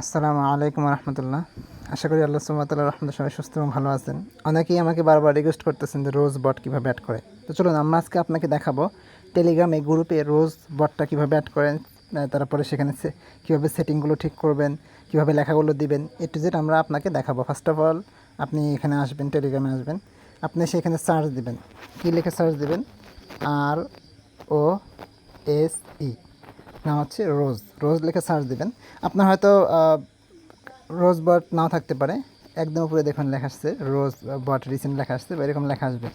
আসসালামু আলাইকুম রহমতুল্লাহ। আশা করি আল্লাহ সুমতাল্লাহ রহমত সবাই সুস্থ এবং ভালো আছেন। অনেকেই আমাকে বারবার রিকোয়েস্ট করতেছেন যে রোজ বট কীভাবে অ্যাড করে তো চলুন, আমরা আজকে আপনাকে দেখাবো টেলিগ্রামে গ্রুপে রোজ বটটা কীভাবে অ্যাড করেন তারপরে সেখানে কীভাবে সেটিংগুলো ঠিক করবেন, কীভাবে লেখাগুলো দিবেন এ টু জেড আমরা আপনাকে দেখাবো। ফার্স্ট অফ অল আপনি এখানে আসবেন টেলিগ্রামে আসবেন। আপনি সেখানে সার্চ দিবেন। কী লিখে সার্চ দিবেন? আর ও এস ই নাম হচ্ছে রোজ। রোজ লিখে সার্চ দিবেন। আপনার হয়তো রোজ বট নাও থাকতে পারে। একদম উপরে দেখুন লেখা আসছে, রোজ বট রিসেন্ট লেখা আসছে, বা এরকম লেখা আসবে।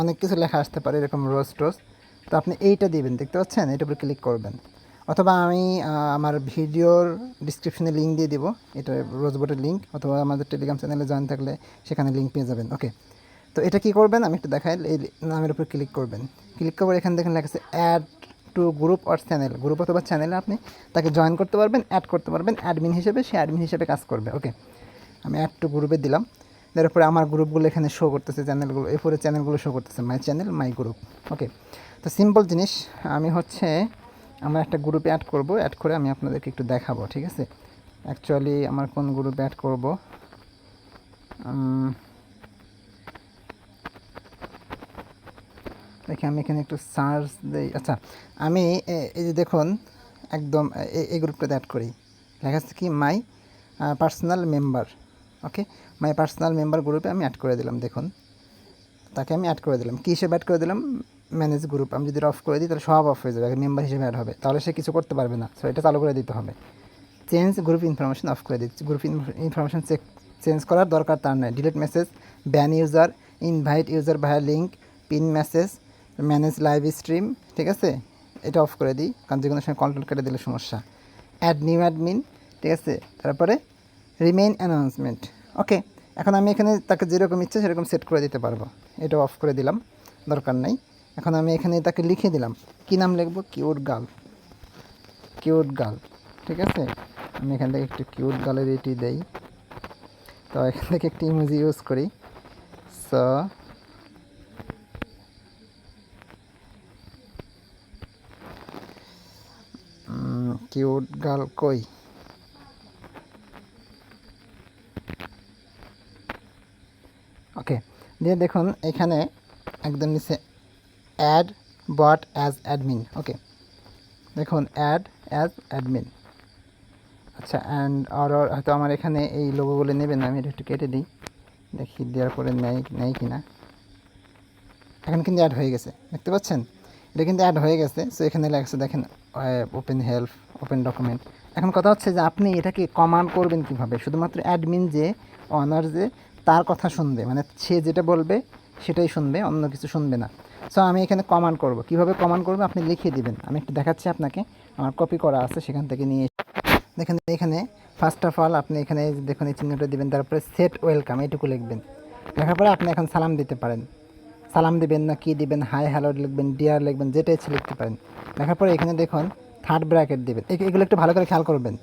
অনেক কিছু লেখা আসতে পারে, এরকম রোজ টোজ। তো আপনি এইটা দিবেন, দেখতে পাচ্ছেন? এটার উপরে ক্লিক করবেন। অথবা আমি আমার ভিডিওর ডিসক্রিপশনে লিঙ্ক দিয়ে দিব। এটা রোজ বটের লিঙ্ক অথবা আমাদের টেলিগ্রাম চ্যানেলে জয়েন থাকলে সেখানে লিঙ্ক পেয়ে যাবেন। ওকে তো এটা কি করবেন? আমি একটু দেখাই, এই নামের উপর ক্লিক করবেন। ক্লিক করে এখানে দেখেন লেখা আছে add to group or channel group অথবা চ্যানেলে আপনি তাকে জয়েন করতে পারবেন অ্যাড করতে পারবেন অ্যাডমিন হিসেবে সে অ্যাডমিন হিসেবে কাজ করবে ওকে আমি অ্যাড টু গ্রুপে দিলাম। তারপরে আমার গ্রুপগুলো এখানে শো করতেছে চ্যানেলগুলো এরপরে চ্যানেলগুলো শো করতেছে মাই চ্যানেল মাই গ্রুপ ওকে তো সিম্পল জিনিস, আমি হচ্ছে আমার একটা গ্রুপে অ্যাড করব অ্যাড করে আমি আপনাদেরকে একটু দেখাবো, ঠিক আছে? অ্যাকচুয়ালি আমার কোন গ্রুপে অ্যাড করব? দেখি আমি এখানে একটু সার্চ দিই। আচ্ছা আমি এই যে দেখুন, একদম এই গ্রুপটাতে অ্যাড করি। লেখা আছে কি my personal member okay my personal member গ্রুপে আমি অ্যাড করে দিলাম, দেখুন। তাকে আমি অ্যাড করে দিলাম। কী হিসেবে অ্যাড করে দিলাম? ম্যানেজ গ্রুপ আমি যদি অফ করে দিই, তাহলে সব অফ হয়ে যাবে মেম্বার হিসেবে অ্যাড হবে। তাহলে সে কিছু করতে পারবে না সো এটা চালু করে দিতে হবে। চেঞ্জ গ্রুপ ইনফরমেশন অফ করে দিচ্ছি। গ্রুপ ইনফরমেশন চেক চেঞ্জ করার দরকার তার নয় delete message ban user invite user via link pin message manage live stream ঠিক আছে? এটা অফ করে দিই, কারণ যে কোনো সময় কন্ট্রোল কেটে দিলে সমস্যা। অ্যাড নিউ অ্যাডমিন ঠিক আছে? তারপরে রিমেইন অ্যানাউন্সমেন্ট ওকে এখন আমি এখানে তাকে যেরকম ইচ্ছে সেরকম সেট করে দিতে পারব। এটা অফ করে দিলাম, দরকার নাই। এখন আমি এখানে তাকে লিখে দিলাম। কী নাম লিখব? Cute girl. কিউট গার্ল, ঠিক আছে? আমি এখান থেকে একটু কিউট গার্লের এটি দেই। তো এখান থেকে একটি ইমোজি ইউজ করি। সো কিউট গার্ল কই? ওকে দিয়ে দেখুন এখানে একদম নিচে add bot as admin okay দেখুন অ্যাড অ্যাজ অ্যাডমিন আচ্ছা অ্যান্ড আর আর হয়তো আমার এখানে এই লোগোগুলো নেবেন আমি এটা একটু কেটে দিই। দেখি দেওয়ার পরে নেয় নেয় কি না এখন কিন্তু অ্যাড হয়ে গেছে, দেখতে পাচ্ছেন? এটা কিন্তু অ্যাড হয়ে গেছে সো এখানে লেগেছে দেখেন ওপেন হেল্প ওপেন ডকুমেন্ট এখন কথা হচ্ছে যে আপনি এটাকে কমান্ড করবেন কীভাবে? শুধুমাত্র অ্যাডমিন যে অনার যে, তার কথা শুনবে। মানে সে যেটা বলবে, সেটাই শুনবে, অন্য কিছু শুনবে না। সো আমি এখানে কমান্ড করব। কীভাবে কমান্ড করব? আপনি লিখে দিবেন। আমি একটু দেখাচ্ছি আপনাকে। আমার কপি করা আছে, সেখান থেকে নিয়ে দেখেন, এখানে ফার্স্ট অফ অল আপনি এখানে দেখুন, এই চিহ্নটা দিবেন, তারপরে সেট ওয়েলকাম এইটুকু লিখবেন। লেখার পরে আপনি এখন সালাম দিতে পারেন। সালাম দিবেন না, কি দিবেন? হাই হ্যালো লিখবেন ডিয়ার লিখবেন, যেটা ইচ্ছে লিখতে পারেন। লেখার পরে এখানে দেখুন থার্ড ব্র্যাকেট দিবেন। এগুলো একটু ভালো করে খেয়াল করবেন।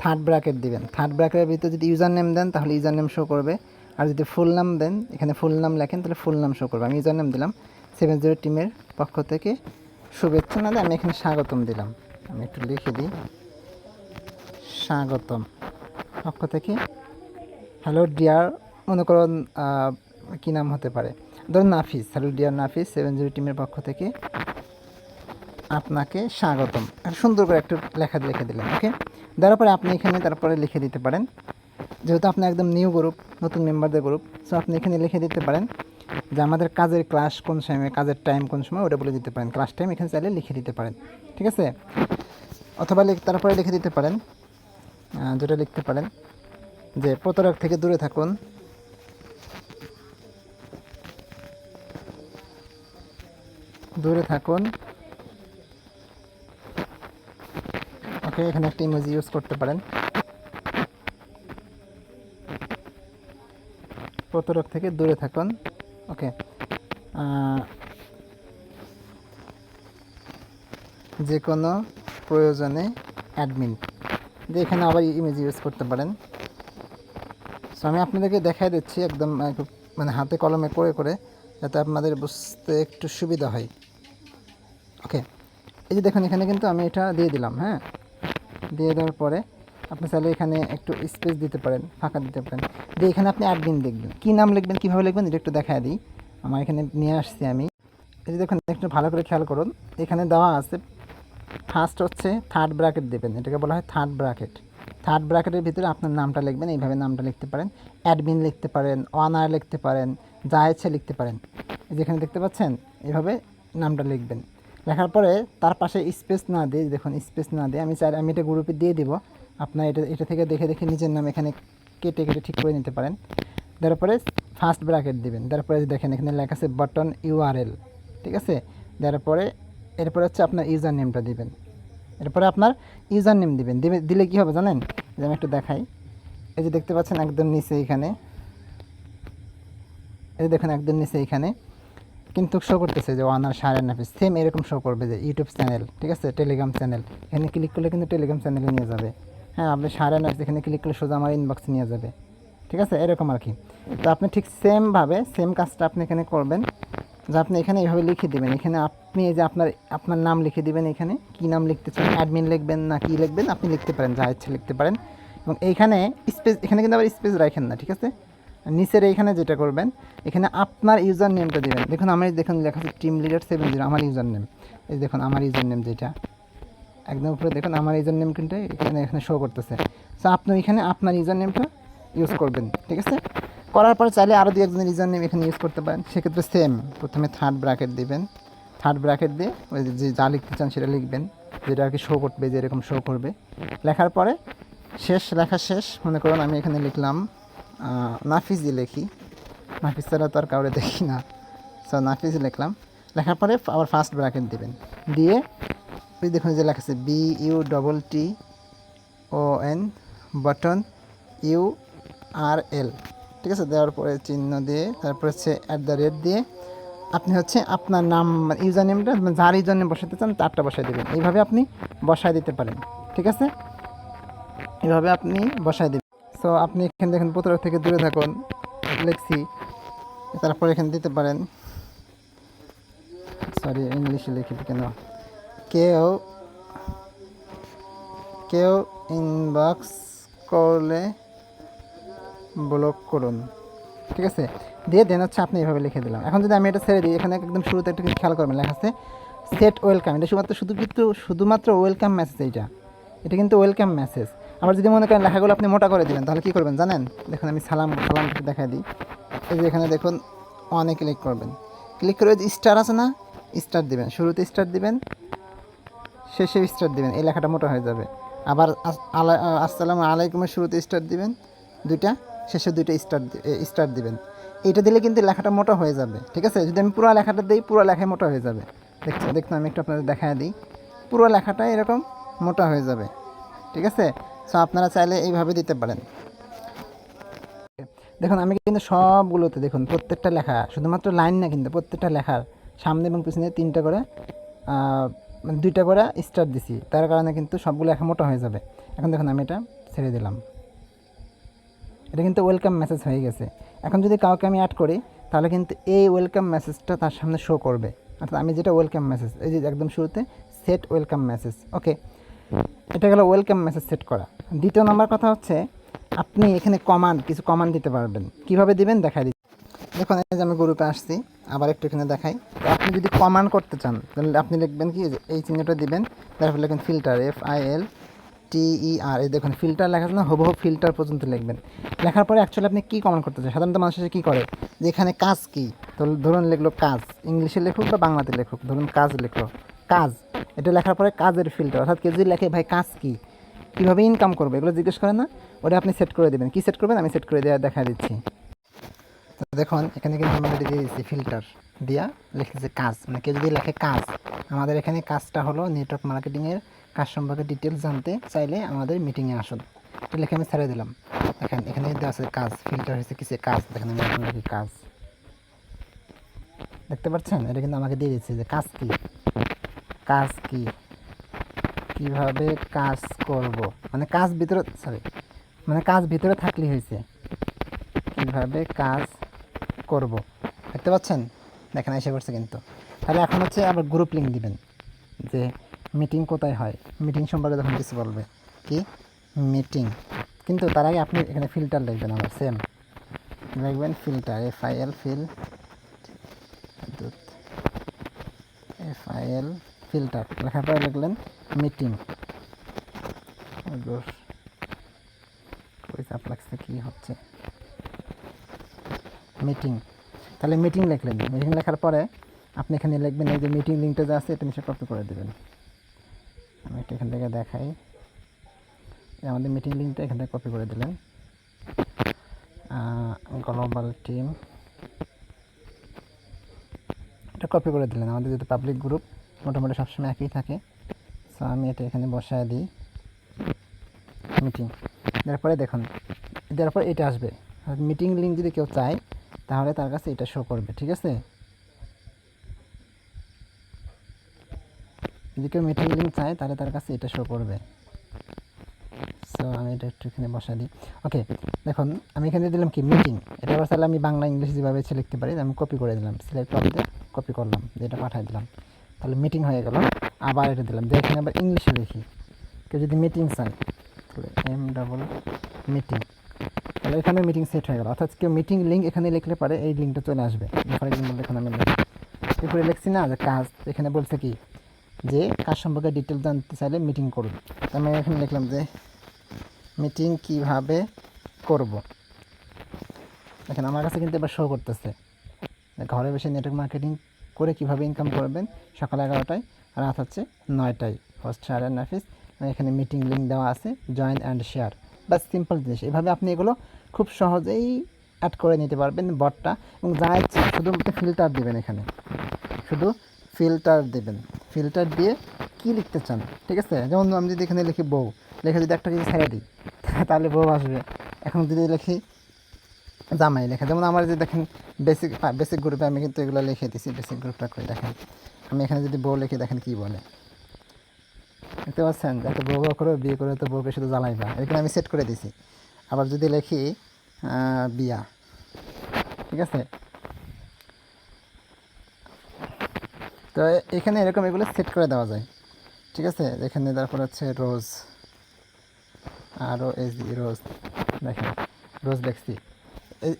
থার্ড ব্র্যাকেট দেবেন। থার্ড ব্র্যাকেটের ভিতরে যদি ইউজার নেম দেন, তাহলে ইউজার নেম শো করবে। আর যদি ফুল নাম দেন, এখানে ফুল নাম লেখেন, তাহলে ফুল নাম শো করবে। আমি ইউজার নেম দিলাম। সেভেন জিরো টিমের পক্ষ থেকে শুভেচ্ছা না দিয়ে আমি এখানে স্বাগতম দিলাম। আমি একটু লিখে দিই। স্বাগতম। পক্ষ থেকে হ্যালো ডিয়ার মনে করুন কী নাম হতে পারে? ধরুন Nafis. Hello dear Nafis seven zero টিমের পক্ষ থেকে আপনাকে স্বাগতম। একটা সুন্দর করে একটু লেখা লিখে দিলেন ওকে? দেওয়ার পরে আপনি এখানে তারপরে লিখে দিতে পারেন। যেহেতু আপনি একদম নিউ গ্রুপ, নতুন মেম্বারদের গ্রুপ সো আপনি এখানে লিখে দিতে পারেন যে আমাদের কাজের ক্লাস কোন সময়, কাজের টাইম কোন সময়, ওটা বলে দিতে পারেন। ক্লাস টাইম এখানে চাইলে লিখে দিতে পারেন, ঠিক আছে? অথবা তারপরে লিখে দিতে পারেন যেটা লিখতে পারেন যে প্রতারক থেকে দূরে থাকুন। দূরে থাকুন। ওকে এখানে একটা ইমোজি ইউজ করতে পারেন। প্রতারক থেকে দূরে থাকুন। ওকে যে কোনো প্রয়োজনে অ্যাডমিন যে এখানে আবার ইমেজ ইউজ করতে পারেন। সো আমি আপনাদেরকে দেখাই দিচ্ছি একদম মানে হাতে কলমে করে করে, যাতে আপনাদের বুঝতে একটু সুবিধা হয়। ওকে এই যে দেখুন, এখানে কিন্তু আমি এটা দিয়ে দিলাম হ্যাঁ? দিয়ে দেওয়ার পরে আপনি চাইলে এখানে একটু স্পেস দিতে পারেন, ফাঁকা দিতে পারেন। দিয়ে এখানে আপনি অ্যাডমিন লিখবেন কী নাম লিখবেন, কীভাবে লিখবেন, এটা একটু দেখায় দিই। আমার এখানে নিয়ে আসছি আমি। এই যে দেখুন, একটু ভালো করে খেয়াল করুন। এখানে দেওয়া আছে ফার্স্ট হচ্ছে থার্ড ব্র্যাকেট দেবেন। এটাকে বলা হয় থার্ড ব্র্যাকেট থার্ড ব্র্যাকেটের ভিতরে আপনার নামটা লিখবেন, এইভাবে নামটা লিখতে পারেন। অ্যাডমিন লিখতে পারেন অনার লিখতে পারেন, যা ইচ্ছে লিখতে পারেন। যেখানে দেখতে পাচ্ছেন, এভাবে নামটা লিখবেন। লেখার পরে তার পাশে স্পেস না দিয়ে, দেখুন স্পেস না দিয়ে আমি চাই, আমি এটা গ্রুপে দিয়ে দিব। আপনার এটা এটা থেকে দেখে দেখে নিজের নাম এখানে কেটে কেটে ঠিক করে নিতে পারেন। তারপরে ফার্স্ট ব্র্যাকেট দিবেন। তারপরে দেখেন এখানে লেখা আছে বাটন ইউআরএল ঠিক আছে? তারপরে এরপরে হচ্ছে আপনার ইউজার নেমটা দিবেন। এরপরে আপনার ইউজার নেম দিবেন। দিবে, দিলে কী হবে জানেন? যে আমি একটু দেখাই। এই যে দেখতে পাচ্ছেন একদম নিচে এখানে। এই যে দেখুন একদম নিচে এখানে। কিন্তু শো করতেছে যে ওয়ানার সারের নাফিস সেম এরকম শো করবে যে ইউটিউব চ্যানেল ঠিক আছে? টেলিগ্রাম চ্যানেল এখানে ক্লিক করলে কিন্তু টেলিগ্রাম চ্যানেলে নিয়ে যাবে। হ্যাঁ আপনি সারের নাফিস এখানে ক্লিক করলে সোজা আমার ইনবক্সে নিয়ে যাবে। ঠিক আছে? এরকম আর কি। তো আপনি ঠিক সেমভাবে সেম কাজটা আপনি এখানে করবেন, যে আপনি এখানে এইভাবে লিখে দেবেন। এখানে আপনি যে আপনার আপনার নাম লিখে দিবেন এখানে। কি নাম লিখতে চান? অ্যাডমিন লিখবেন না কি লিখবেন? আপনি লিখতে পারেন, যা ইচ্ছে লিখতে পারেন। এবং এইখানে স্পেস এখানে কিন্তু আবার স্পেস রাখেন না, ঠিক আছে? আর নিচের এইখানে যেটা করবেন, এখানে আপনার ইউজার নেমটা দিবেন। দেখুন এই দেখুন লেখা আছে টিম লিডার সেভেন জিরো আমার ইউজার নেম এই দেখুন, আমার ইউজার নেম যেটা। একদম উপরে দেখুন, আমার ইউজার নেম কিন্তু এখানে এখানে শো করতেছে। সো আপনি এখানে আপনার ইউজার নেমটা ইউজ করবেন, ঠিক আছে? করার পর চাইলে আরও দু একজনের ইউজার নেম এখানে ইউজ করতে পারেন। সেক্ষেত্রে সেম প্রথমে থার্ড ব্র্যাকেট দিবেন। থার্ড ব্র্যাকেট দিয়ে ওই যে, যা লিখতে চান সেটা লিখবেন, যেটা আর কি শো করবে, যে এরকম শো করবে। লেখার পরে শেষ, লেখা শেষ, মনে করুন আমি এখানে লিখলাম নাফিজি লেখি নাফিজ ছাড়া তো আর কাউরে দেখি না। সো নাফিজ লিখলাম। লেখার পরে আবার ফার্স্ট ব্র্যাকেট দেবেন। দিয়ে দেখুন যে লেখা আছে B U double T O N button U R L ঠিক আছে? দেওয়ার পরে চিহ্ন দিয়ে, তারপরে হচ্ছে অ্যাট দ্য রেট দিয়ে আপনি হচ্ছে আপনার নাম ইউজার নেমটা যার ইউজার নেম বসাতে চান, তারটা বসাই দেবেন। এইভাবে আপনি বসায় দিতে পারেন। ঠিক আছে? এভাবে আপনি বসায় দেবেন। সো আপনি এখানে দেখেন প্রতারক থেকে দূরে থাকুন। লিখছি তারপরে এখানে দিতে পারেন। সরি ইংলিশে লিখি কেন? কেউ কেউ ইনবক্স করলে ব্লক করুন। ঠিক আছে? দিয়ে দেন হচ্ছে আপনি এইভাবে লিখে দিলাম। এখন যদি আমি এটা ছেড়ে দিই, এখানে একদম শুরুতে একটা খেয়াল করবেন। লেখা আছে সেট ওয়েলকাম এটা শুধুমাত্র, শুধু কিন্তু শুধুমাত্র ওয়েলকাম মেসেজ এইটা। এটা কিন্তু ওয়েলকাম মেসেজ আবার যদি মনে করেন লেখাগুলো আপনি মোটা করে দিবেন তাহলে কী করবেন জানেন? দেখুন, আমি সালাম সালাম দেখাই দিই। এই যে এখানে দেখুন অনে ক্লিক করবেন। ক্লিক করে যে স্টার আছে না স্টার দিবেন। শুরুতে স্টার দিবেন, শেষে স্টার দিবেন। এই লেখাটা মোটা হয়ে যাবে। আবার আসসালামু আলাইকুমের শুরুতে স্টার দিবেন, দুইটা, শেষে দুইটা স্টার স্টার দিবেন। এইটা দিলে কিন্তু লেখাটা মোটা হয়ে যাবে, ঠিক আছে? যদি আমি পুরো লেখাটা দিই, পুরো লেখায় মোটা হয়ে যাবে। দেখছেন, দেখুন, আমি একটু আপনাদের দেখায় দিই। পুরো লেখাটা এরকম মোটা হয়ে যাবে, ঠিক আছে? সো আপনারা চাইলে এইভাবে দিতে পারেন। দেখুন, আমি কিন্তু সবগুলোতে দেখুন, প্রত্যেকটা লেখা, শুধুমাত্র লাইন না কিন্তু প্রত্যেকটা লেখার সামনে এবং পিছনে তিনটা করে মানে দুইটা করে স্টার দিছি। তার কারণে কিন্তু সবগুলো লেখা মোটা হয়ে যাবে। এখন দেখুন, আমি এটা ছেড়ে দিলাম। এটা কিন্তু ওয়েলকাম মেসেজ হয়ে গেছে। এখন যদি কাউকে আমি অ্যাড করি, তাহলে কিন্তু এই ওয়েলকাম মেসেজটা তার সামনে শো করবে। অর্থাৎ আমি যেটা ওয়েলকাম মেসেজ এই যে একদম শুরুতে সেট ওয়েলকাম মেসেজ ওকে এটা গেল ওয়েলকাম মেসেজ সেট করা। দ্বিতীয় নম্বর কথা হচ্ছে, আপনি এখানে কমান্ড কিছু কমান্ড দিতে পারবেন। কীভাবে দিবেন? দেখা দিচ্ছি। দেখুন, এই যে আমি গ্রুপে আসছি, আবার একটু এখানে দেখাই আপনি যদি কমান্ড করতে চান, তাহলে আপনি লিখবেন কি এই চিহ্নটা দিবেন, তারপর লিখবেন filter F I L T E R এই দেখুন ফিল্টার লেখা না, হুবহু ফিল্টার পর্যন্ত লিখবেন। লেখার পরে অ্যাকচুয়ালি আপনি কী কমান্ড করতে চান? সাধারণত মানুষ এসে কী করে? যে এখানে কাজ কী? তো ধরুন লিখলো কাজ। ইংলিশে লেখুক বা বাংলাতে লেখুক, ধরুন কাজ লেখো কাজ। এটা লেখার পরে কাজের ফিল্টার অর্থাৎ কেউ যদি লেখে, ভাই, কাজ কী? কীভাবে ইনকাম করবে, এগুলো জিজ্ঞেস করে না, ওটা আপনি সেট করে দেবেন। কী সেট করবেন? আমি সেট করে দেওয়া দেখা দিচ্ছি। তো দেখুন, এখানে কিন্তু আমরা দিয়ে দিচ্ছি ফিল্টার দিয়া লিখেছে কাজ। মানে কেউ যদি লেখে কাজ, আমাদের এখানে কাজটা হলো নেটওয়ার্ক মার্কেটিংয়ের কাজ সম্পর্কে ডিটেলস জানতে চাইলে আমাদের মিটিংয়ে আসুন। এটা লিখে আমি ছেড়ে দিলাম। দেখেন, এখানে দেওয়া আছে কাজ ফিল্টার হয়েছে কিসে কাজ। দেখেন, আমি এখন লিখি কাজ। দেখতে পাচ্ছেন? এটা কিন্তু আমাকে দিয়ে দিচ্ছে যে কাজ কি? কাজ কি? কীভাবে কাজ করব? মানে কাজ ভিতরে সরি মানে কাজ ভিতরে থাকলে হয়েছে। কীভাবে কাজ করব? দেখতে পাচ্ছেন? দেখেন এসে পড়ছে কিন্তু। তাহলে এখন হচ্ছে আবার গ্রুপ লিঙ্ক দিবেন যে মিটিং কোথায় হয়। মিটিং সম্পর্কে যখন কিছু বলবে। কি? মিটিং কিন্তু তার আগে আপনি এখানে ফিল্টার লিখবেন আমার সেম লিখবেন filter F I L fil F I L filter লেখার পরে লিখলেন মিটিং কি হচ্ছে? মিটিং। তাহলে মিটিং লিখলেন। মিটিং লেখার পরে আপনি এখানে লিখবেন, এই যে মিটিং লিঙ্কটা যে আছে, এটা কপি করে দেবেন। আমি এটা এখান থেকে দেখাই। আমাদের মিটিং লিঙ্কটা এখান থেকে কপি করে দিলেন। Global team. এটা কপি করে দিলেন। আমাদের যেহেতু পাবলিক গ্রুপ মোটামুটি সবসময় একই থাকে। সো আমি এটা এখানে বসায় দিই। মিটিং তারপরে দেখুন দেওয়ার পর এটা আসবে। মিটিং লিঙ্ক যদি কেউ চায়, তাহলে তার কাছে এটা শো করবে, ঠিক আছে? যদি কেউ মিটিং লিঙ্ক চায়, তাহলে তার কাছে এটা শো করবে। সো আমি এটা একটু এখানে বসা দিই। ওকে দেখুন, আমি এখানে দিলাম কি? মিটিং এটা তাহলে আমি বাংলা, ইংলিশ যেভাবে লিখতে পারি আমি কপি করে দিলাম। সিলেক্ট করতে কপি করলাম এটা পাঠিয়ে দিলাম। তাহলে মিটিং হয়ে গেল। আবার এটা দিলাম। দিয়ে এখানে আবার ইংলিশে লিখি কেউ যদি মিটিং চায়, তাহলে এম ডাবল মিটিং তাহলে এখানে মিটিং সেট হয়ে গেল। অর্থাৎ কেউ মিটিং লিঙ্ক এখানে লিখলে পারে, এই লিঙ্কটা চলে আসবে। ফর এক্সাম্পল দেখুন আমি লিখি। এরপরে লিখছি না, যে কাজ। এখানে বলছে কি? যে কাজ সম্পর্কে ডিটেল জানতে চাইলে মিটিং করুন। আমি এখানে লিখলাম যে মিটিং কীভাবে করব। দেখেন, আমার কাছে কিন্তু এবার শো করতেছে। ঘরে বসে নেটওয়ার্ক মার্কেটিং করে কীভাবে ইনকাম করবেন? সকাল এগারোটায়, রাত হচ্ছে নয়টায়। হোস্ট শেয়ার অ্যান্ড নাফিস এখানে মিটিং লিঙ্ক দেওয়া আছে জয়েন অ্যান্ড শেয়ার বা সিম্পল জিনিস। এভাবে আপনি এগুলো খুব সহজেই অ্যাড করে নিতে পারবেন বটটা। এবং যা ইচ্ছে শুধুমাত্র ফিল্টার দেবেন এখানে। শুধু ফিল্টার দেবেন। ফিল্টার দিয়ে কি লিখতে চান, ঠিক আছে? যেমন আমি যদি এখানে লিখি বউ, লিখে যদি একটা যদি ছেড়ে দিই, তাহলে বউ আসবে। এখন যদি লিখি জামাই লেখা। যেমন আমার যে দেখেন বেসিক বেসিক গ্রুপে আমি কিন্তু এগুলো লিখে দিছি বেসিক গ্রুপটা করে দেখেন। আমি এখানে যদি বউ লিখে দেখেন কি বলে। দেখতে পাচ্ছেন? একটা বউ বউ করে, বিয়ে করে তো বউকে শুধু জ্বালাইবা। এখানে আমি সেট করে দিছি। আবার যদি লিখি বিয়া। ঠিক আছে? তো এখানে এরকম এগুলো সেট করে দেওয়া যায়। ঠিক আছে? এখানে তারপর হচ্ছে রোজ আরও এস রোজ দেখেন রোজ দেখছি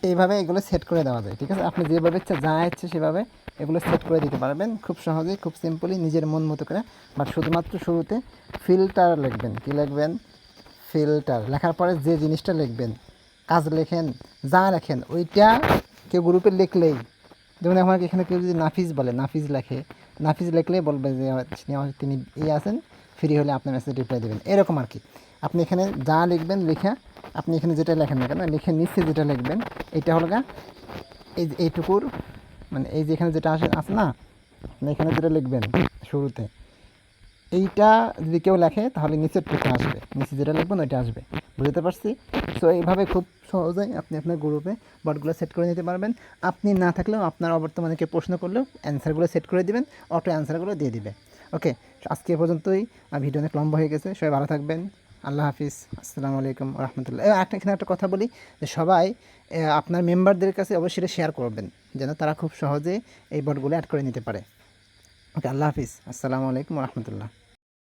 এইভাবে এগুলো সেট করে দেওয়া যায়, ঠিক আছে? আপনি যেভাবে ইচ্ছে, যা ইচ্ছে সেভাবে এগুলো সেট করে দিতে পারবেন। খুব সহজেই, খুব সিম্পলি নিজের মন মতো করে। বাট শুধুমাত্র শুরুতে ফিল্টার লিখবেন। কী লিখবেন? ফিল্টার লেখার পরে যে জিনিসটা লিখবেন, কাজ লেখেন, যা লেখেন, ওইটা কেউ গ্রুপে লিখলেই, যেমন আমার এখানে কেউ যদি নাফিজ বলে নাফিজ লেখে নাফিজ লিখলেই বলবে যে, তিনি- ইয়ে আছেন ফ্রি হলে আপনার মেসেজ রিপ্লাই দেবেন। এরকম আর কি। আপনি এখানে যা লিখবেন, লেখা আপনি এখানে যেটা লেখেন না কেন, লিখে নিচে যেটা লিখবেন, এটা হলো এই এইটুকুর মানে এই যে এখানে যেটা আসে, আছে না এখানে যেটা লিখবেন শুরুতে, এইটা যদি কেউ লেখে, তাহলে নিচের টুকু আসবে। নিচে যেটা লিখবেন, ওইটা আসবে। বুঝতে পারছি? সো এইভাবে খুব সহজেই আপনি আপনার গ্রুপে বটগুলো সেট করে নিতে পারবেন। আপনি না থাকলেও আপনার অবর্তমানে কেউ প্রশ্ন করলেও অ্যান্সারগুলো সেট করে দিবেন অটো অ্যান্সারগুলো দিয়ে দিবে। ওকে আজকে পর্যন্তই। ভিডিও অনেক লম্বা হয়ে গেছে। সবাই ভালো থাকবেন। আল্লাহ হাফিজ। আসসালামু আলাইকুম রহমতুল্লাহ। একটা এখানে একটা কথা বলি, যে সবাই আপনার মেম্বারদের কাছে অবশ্যই শেয়ার করবেন, যেন তারা খুব সহজে এই বটগুলো অ্যাড করে নিতে পারে। ওকে আল্লাহ হাফিজ। আসসালামু আলাইকুম রহমতুল্লাহ।